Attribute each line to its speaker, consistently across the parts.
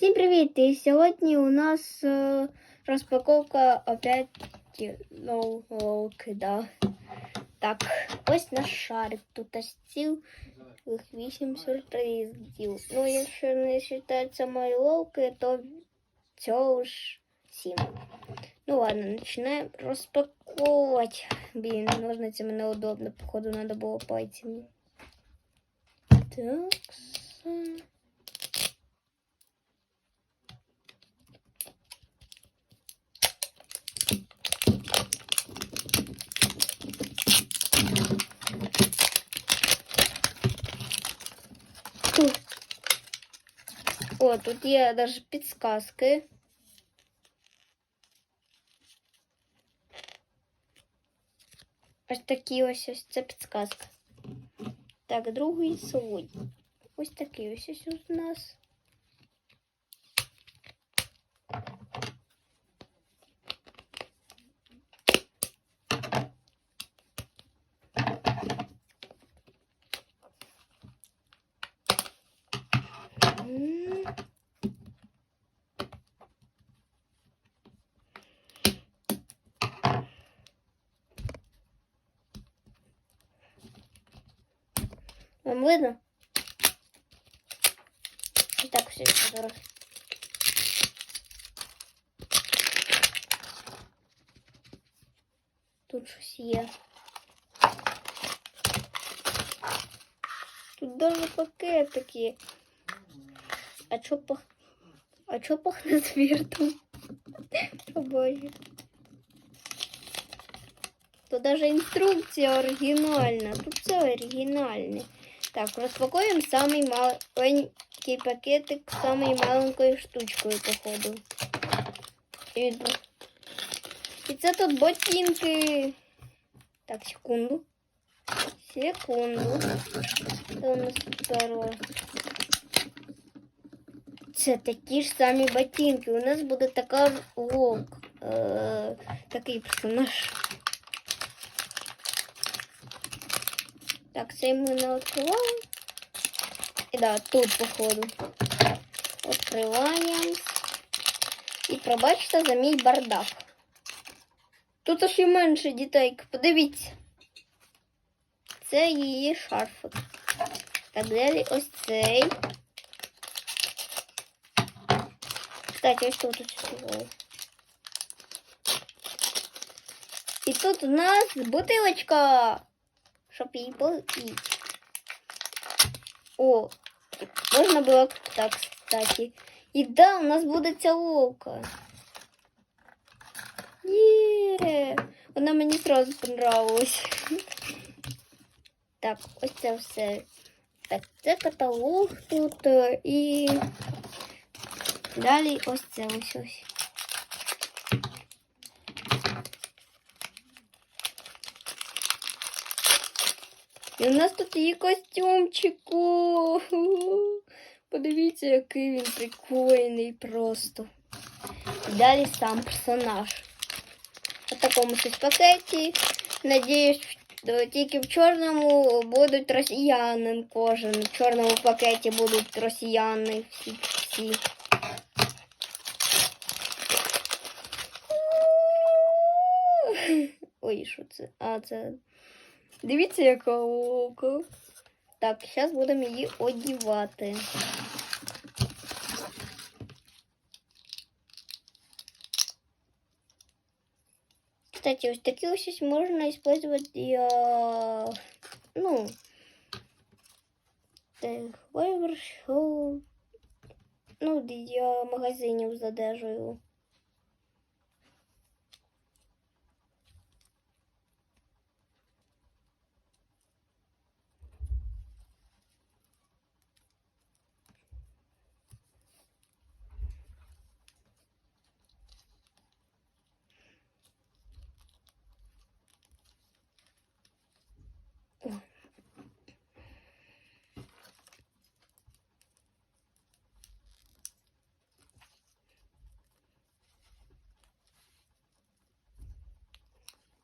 Speaker 1: Всім привіт! І сьогодні у нас е, розпаковка опять ноу-лоуки, да. Так, ось наш шарик. Тут аж цілих 8 сюрпризів. Ну, якщо не вважаються мої ловки, то цього ж 7. Ну ладно, починаємо розпаковувати. Блін, ножницями неудобно, походу, треба було пальцями. Так. Фу. О, тут є даже підсказки. Ось такі ось ось це підсказка. Так, другий слой. Ось такий ось ось у нас. Вам видно? І так все зараз. Тут щось є. Тут даже пакетики. А чо пах... А чо пахне звіртом? О боже. Тут даже інструкція оригінальна. Тут все оригінальне. Так, розпакуємо самий маленький пакетик з самою маленькою штучкою, походу. І, і це тут ботинки. Так, секунду. Секунду. Що у нас перше? Це такі ж самі ботинки. У нас буде така лок. Е, такий персонаж. Так, це ми не відкривали. І да, тут, походу. Відкриваємо. І пробачте за мій бардак. Тут аж і менше дітейка, подивіться. Це її шарфик. Так, далі ось цей. Кстати, ось тут ось. І тут у нас бутилочка, щоб її полити. О, можна було так, кстати. І да, у нас буде ця ловка. Є, вона мені сразу понравилась. Так, ось це все. Так, це каталог тут е, і далі ось це ось ось. І у нас тут є костюмчик. О, Подивіться, який він прикольний просто. І далі сам персонаж. У такому щось пакеті. Надіюсь, тільки в чорному будуть росіяни кожен. В чорному пакеті будуть росіяни всі. всі. Ой, що це? А, це. Дивіться, яка око. Так, зараз будемо її одівати. Кстати, ось такі ось можна использовать для, ну, вибор, що, ну, для магазинів з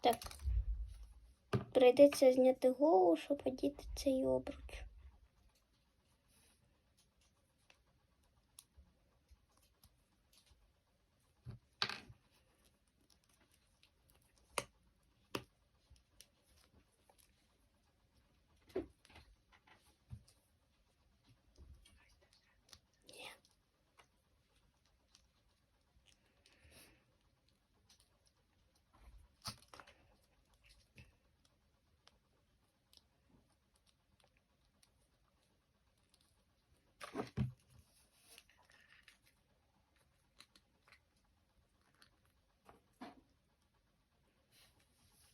Speaker 1: Так. Прийдеться зняти голову, щоб одіти цей обруч.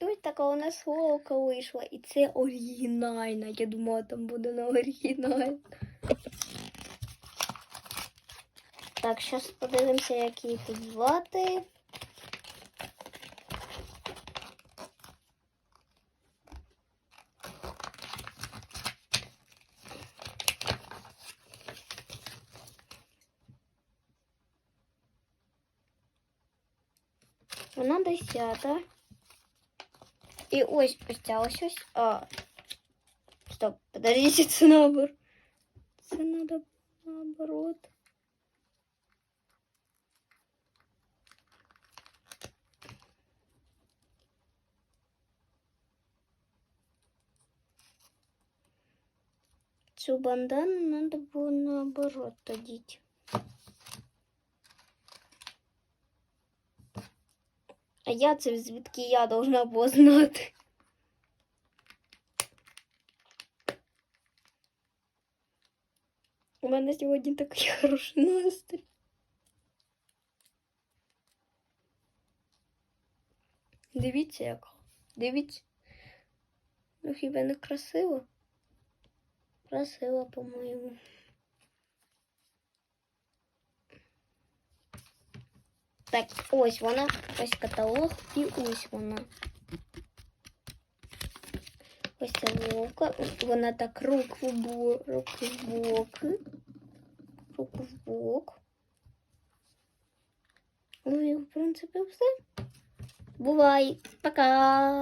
Speaker 1: Ось така у нас головка вийшла, і це оригінальна. Я думала, там буде не оригінальна. Так, зараз подивимося, як її тут. Вона десята. І ось ця ось. А. Стоп, подождите, це наоборот. Це надо наоборот. Цю бандану надо було наоборот одіть. Я це звідки я должна була знати. У мене сьогодні такий хороший настрій. Дивіться, як. Дивіться. Ну хіба не красиво? Красиво, по-моєму. Так, ось вона, ось каталог і ось вона. Ось ця вовка. Вона так руку в бок, руку в бок. Руку в бок. Ну і, в принципі, все. Бувай. Пока.